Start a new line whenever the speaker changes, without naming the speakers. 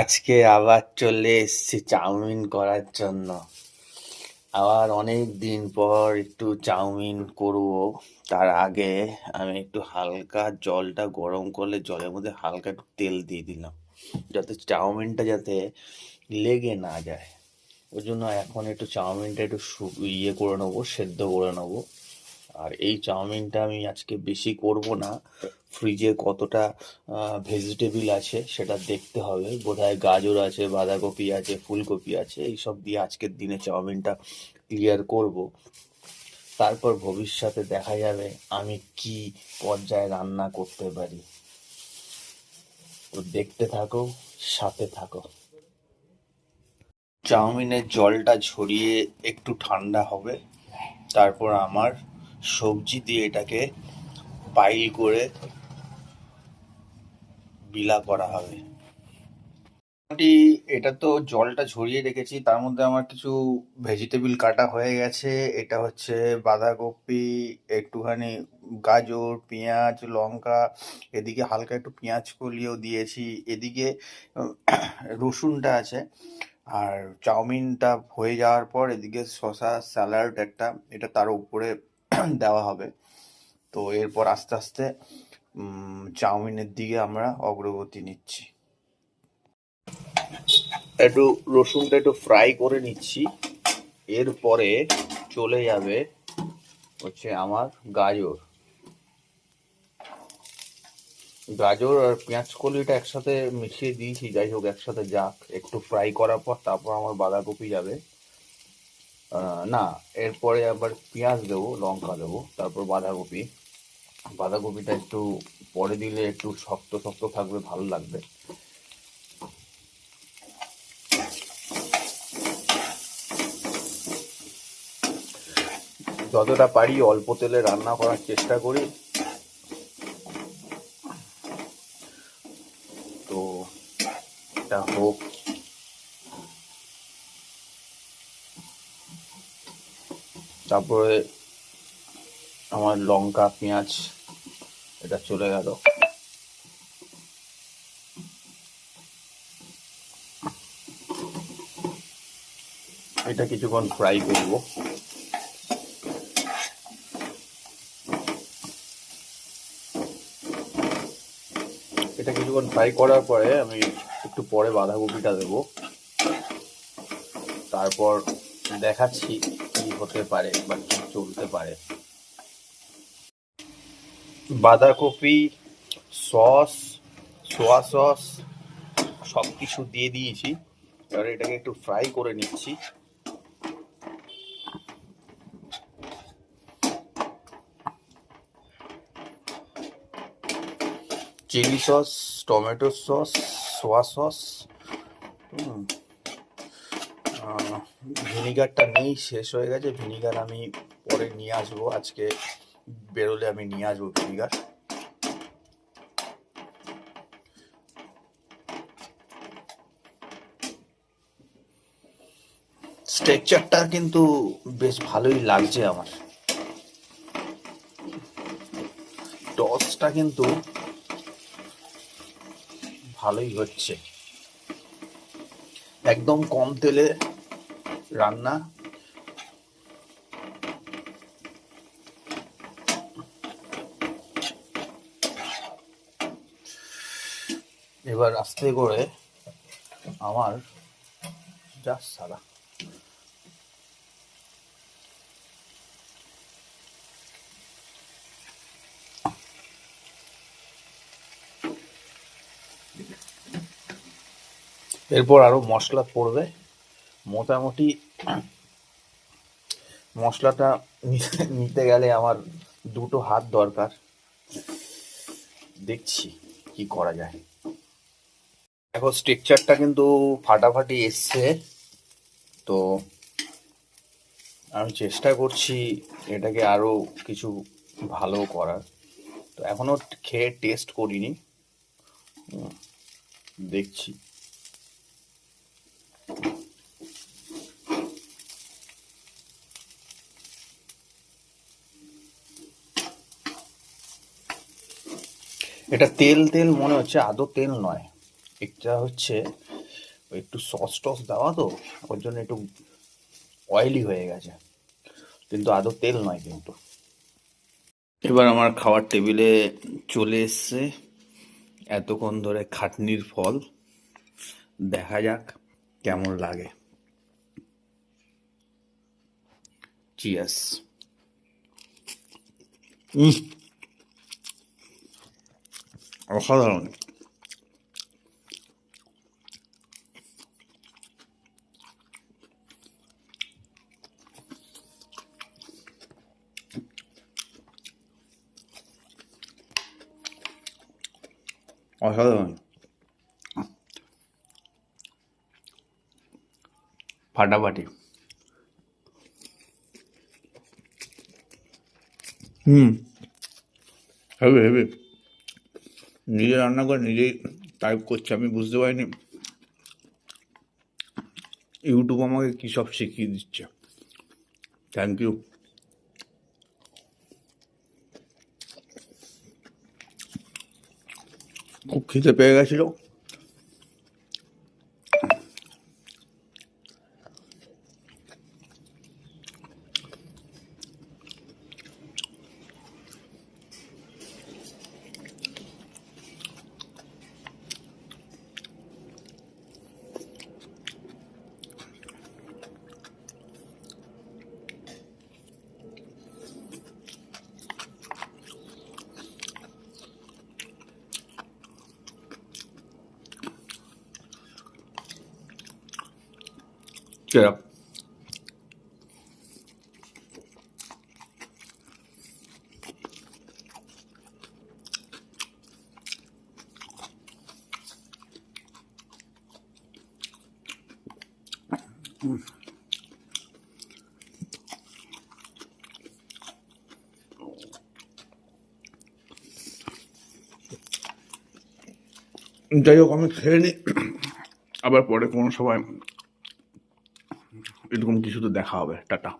আজকে আবার চলে এসেছি চাউমিন করার জন্য। আবার অনেক দিন পর একটু চাউমিন করব। তার আগে আমি একটু হালকা জলটা গরম করলে জলের মধ্যে হালকা একটু তেল দিয়ে দিলাম। যাতে চাউমিনটা যাতে লেগে না যায়। ওই জন্য এখন একটু চাউমিনটা একটু ইয়ে করে নেব, সেদ্ধ করে নেব। আর এই চাউমিনটা আমি আজকে বেশি করব না। ফ্রিজে কতটা ভেজিটেবিল আছে সেটা দেখতে হবে। বোধহয় গাজর আছে, বাঁধাকপি আছে, ফুলকপি আছে, এইসব দিয়ে আজকের দিনে চাউমিনটা ক্লিয়ার করব। তারপর ভবিষ্যতে দেখা যাবে আমি কি পর্যায়ে রান্না করতে পারি। তো দেখতে থাকো, সাথে থাকো। চাউমিনের জলটা ঝরিয়ে একটু ঠান্ডা হবে। তারপর আমার সবজি দিয়ে এটাকে পাইল করে বিলা করা হবে। মোটামুটি এটা তো জলটা ঝরিয়ে রেখেছি, তার মধ্যে আমার কিছু ভেজিটেবিল কাটা হয়ে গেছে। এটা হচ্ছে বাঁধাকপি, একটুখানি গাজর, পেঁয়াজ, লঙ্কা, এদিকে হালকা একটু পেঁয়াজ কলিও দিয়েছি। এদিকে রসুনটা আছে, আর চাউমিনটা হয়ে যাওয়ার পর এদিকে শসা, স্যালাড একটা, এটা তার উপরে দেওয়া হবে। তো এরপর আস্তে আস্তে চাউমিনের দিকে আমরা অগ্রগতি নিচ্ছি। একটু রসুনটা একটু ফ্রাই করে নিচ্ছি। এরপরে চলে যাবে হচ্ছে আমার গাজর। গাজর আর পেঁয়াজ কলিটা একসাথে মিশিয়ে দিয়েছি, যাই হোক একসাথে যাক, একটু ফ্রাই করার পর তারপর আমার বাঁধাকপি যাবে। না, এরপরে আবার পেঁয়াজ দেবো, লঙ্কা দেবো, তারপর বাঁধাকপি। বাঁধাকপিটা একটু পরে দিলে একটু শক্ত শক্ত থাকবে, ভালো লাগবে। যতটা পারি অল্প তেলে রান্না করার চেষ্টা করি। তো, এটা হোক। তারপরে আমার লঙ্কা, পেঁয়াজ, এটা চলে গেল। এটা কিছুক্ষণ ফ্রাই করব। এটা কিছুক্ষণ ফ্রাই করার পরে আমি একটু পরে বাঁধাকপিটা দেবো। তারপর দেখাচ্ছি হতে পারে বা কি চলতে পারে। বাঁধাকপি, সস সোয়া সস সব কিছু দিয়ে দিয়েছি। এবার এটাকে একটু ফ্রাই করে নিচ্ছি। Chilli sauce, tomato sauce soya sauce ভিনিগারটা নেই শেষ হয়ে গেছে। ভিনিগার আমি পরে নিয়ে আসব। আজকে বেরোলে আমি নিয়ে আসব ভিনিগার। স্ট্রেকচারটা কিন্তু বেশ ভালোই লাগছে আমার। টসটা কিন্তু ভালোই হচ্ছে। একদম কম তেলে রান্না। এবার আস্তে করে আমার যা সারা। এরপর আরও মশলা পড়বে। মোটামুটি মশলাটা নিতে গেলে আমার দুটো হাত দরকার। দেখছি কি করা যায়। দেখো স্ট্রেকচারটা কিন্তু ফাটাফাটি এসছে। তো আমি চেষ্টা করছি এটাকে আরও কিছু ভালো করার। তো এখনও খেয়ে টেস্ট করিনি। দেখছি। এটা তেল তেল মনে হচ্ছে আদৌ তেল নয়। এটা হচ্ছে একটু সস টস দেওয়া তো, ওর জন্য একটু অয়েলি হয়ে গেছে। কিন্তু আদৌ তেল নয় কিন্তু। এবার আমার খাওয়ার টেবিলে চলে এসছে এতক্ষণ ধরে খাটনির ফল। দেখা যাক কেমন লাগে। চিয়াস অসাধারণ অসাধারণ ফাটাফাটি হুম হবে হবে নিজে রান্না করে নিজেই টাইপ করছে, আমি বুঝতে পারিনি। ইউটিউব আমাকে কী সব শিখিয়ে দিচ্ছে। থ্যাংক ইউ খুব খিদে পেয়ে গেছিল। Get. যাই হোক আমি খেয়ে নিই আবার পরে কোনো সময় এরকম কিছু তো দেখা হবে টাটা।